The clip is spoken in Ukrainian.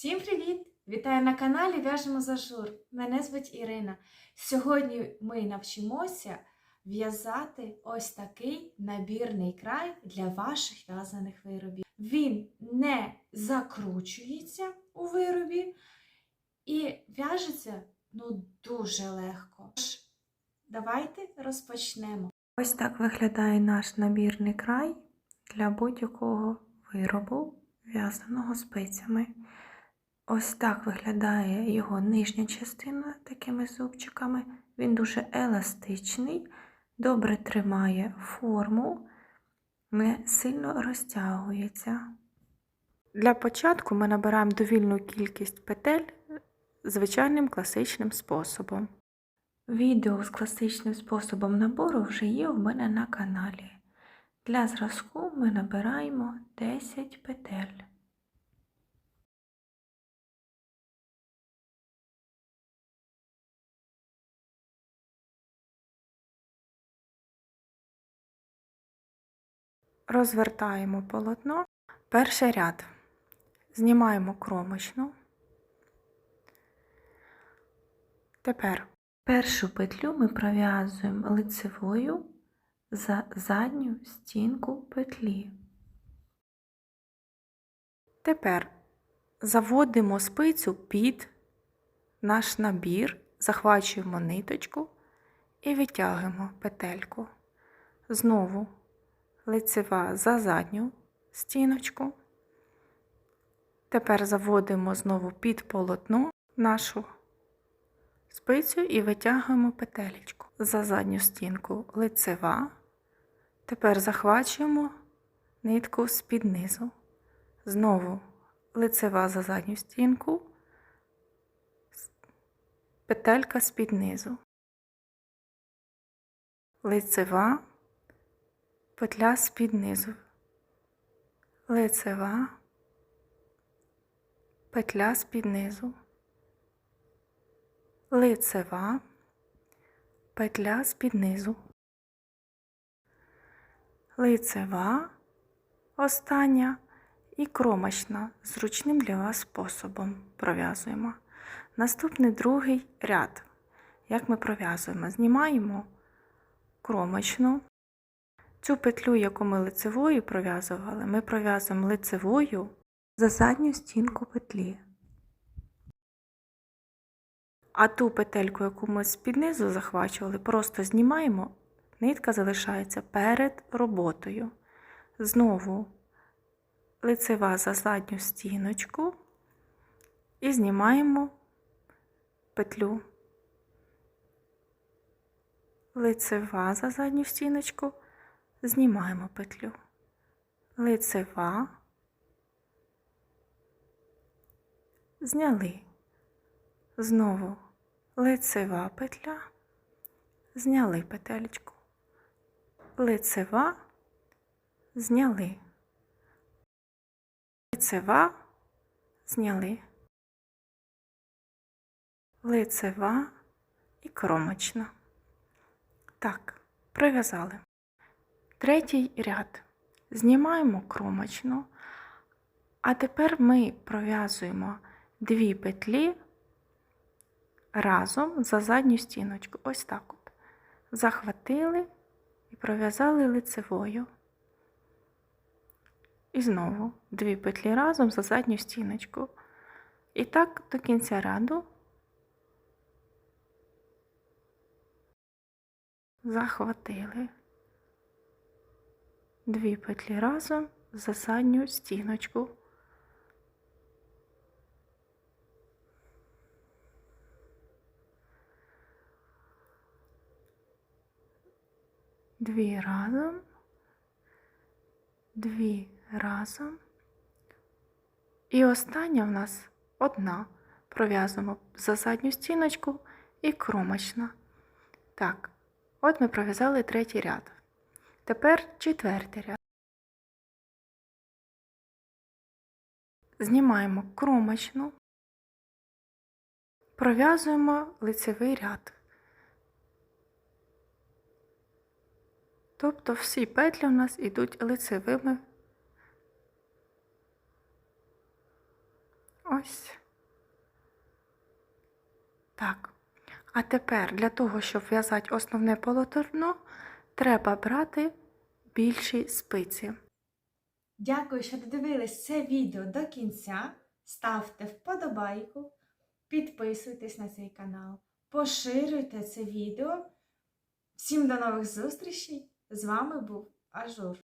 Всім привіт! Вітаю на каналі В'яжемо зажур. Мене звуть Ірина. Сьогодні ми навчимося в'язати ось такий набірний край для ваших в'язаних виробів. Він не закручується у виробі і в'яжеться ну, дуже легко. Тож, Давайте розпочнемо. Ось так виглядає наш набірний край для будь-якого виробу, в'язаного спицями. Ось так виглядає його нижня частина такими зубчиками. Він дуже еластичний, добре тримає форму, не сильно розтягується. Для початку ми набираємо довільну кількість петель звичайним класичним способом. Відео з класичним способом набору вже є у мене на каналі. Для зразку ми набираємо 10 петель. Розвертаємо полотно. Перший ряд. Знімаємо кромочну. Тепер першу петлю ми пров'язуємо лицевою за задню стінку петлі. Тепер заводимо спицю під наш набір, захвачуємо ниточку і витягуємо петельку. Знову лицева за задню стіночку. Тепер заводимо знову під полотно нашу спицю і витягуємо петелечку за задню стінку лицева. Тепер захвачуємо нитку з-під низу. Знову лицева за задню стінку, петелька з-під низу. Лицева, петля з-під низу. Лицева, петля з-під низу лицева, петля з-під низу, лицева, остання і кромочна зручним для вас способом пров'язуємо. Наступний другий ряд. Як ми пров'язуємо? Знімаємо кромочну. Цю петлю, яку ми лицевою пров'язували, ми пров'язуємо лицевою за задню стінку петлі. А ту петельку, яку ми з-під низу захвачували, просто знімаємо, нитка залишається перед роботою. Знову лицева за задню стіночку і знімаємо петлю. Лицева за задню стіночку, знімаємо петлю. Лицева, зняли. Знову лицева петля, зняли петельку, лицева, зняли, лицева, зняли, лицева і кромочна. Так, пров'язали. Третій ряд. Знімаємо кромочну, а тепер ми пров'язуємо дві петлі разом за задню стіночку. Ось так от. Захватили і пров'язали лицевою. І знову дві петлі разом за задню стіночку. І так до кінця ряду захватили дві петлі разом за задню стіночку. Дві разом, дві разом. І остання в нас одна. Пров'язуємо за задню стіночку і кромочна. Так, от ми пров'язали третій ряд. Тепер четвертий ряд. Знімаємо кромочну, пров'язуємо лицевий ряд. Тобто всі петлі у нас йдуть лицевими Ось. Так. А тепер для того, щоб в'язати основне полотно, треба брати більші спиці. Дякую, що додивились це відео до кінця. Ставте вподобайку, підписуйтесь на цей канал, поширюйте це відео. Всім до нових зустрічей! З вами був Ажур.